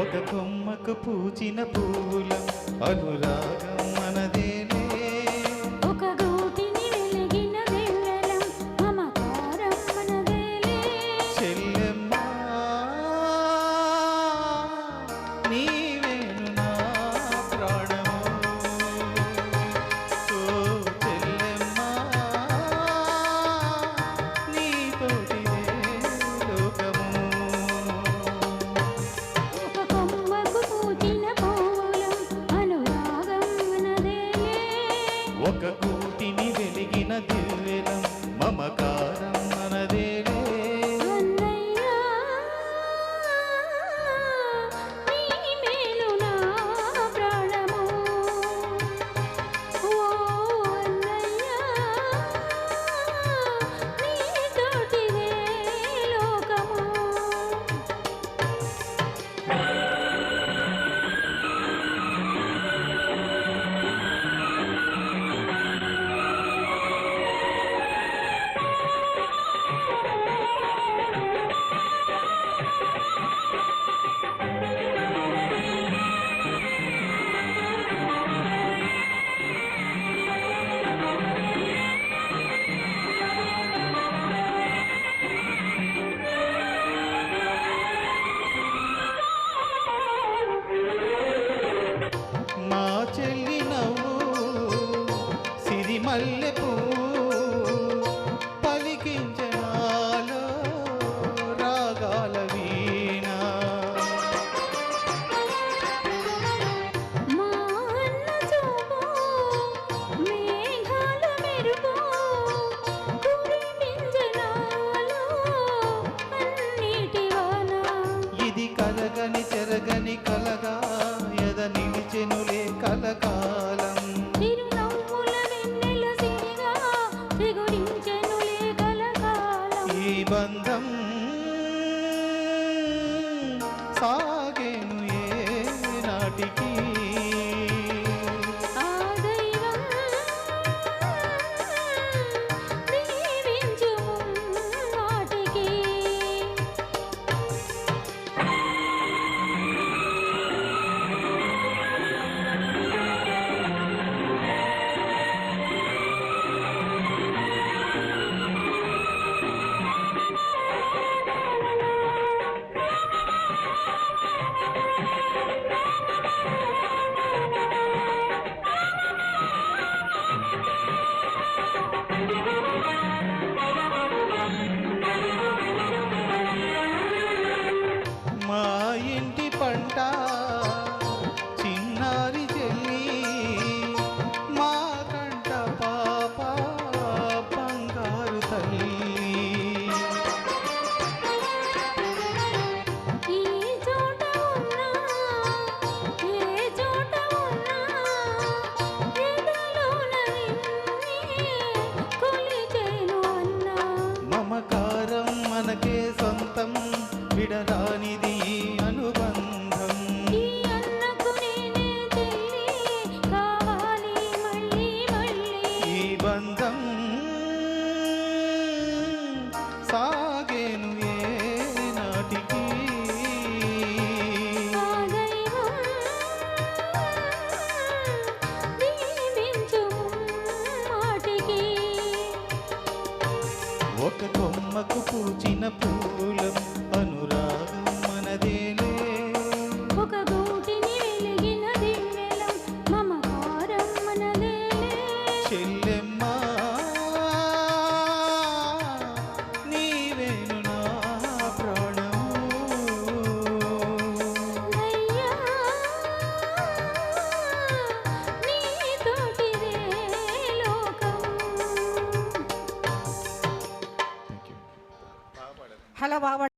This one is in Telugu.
ఒక కొమ్మకు పూచిన పూల అనురాగం మనదే. ఒక కూటిని వెలిగిన దివ్యలం మమకారం सा ఇంటి పంట ఒక కొమ్మకు పూచిన పూలం అనురా alababan.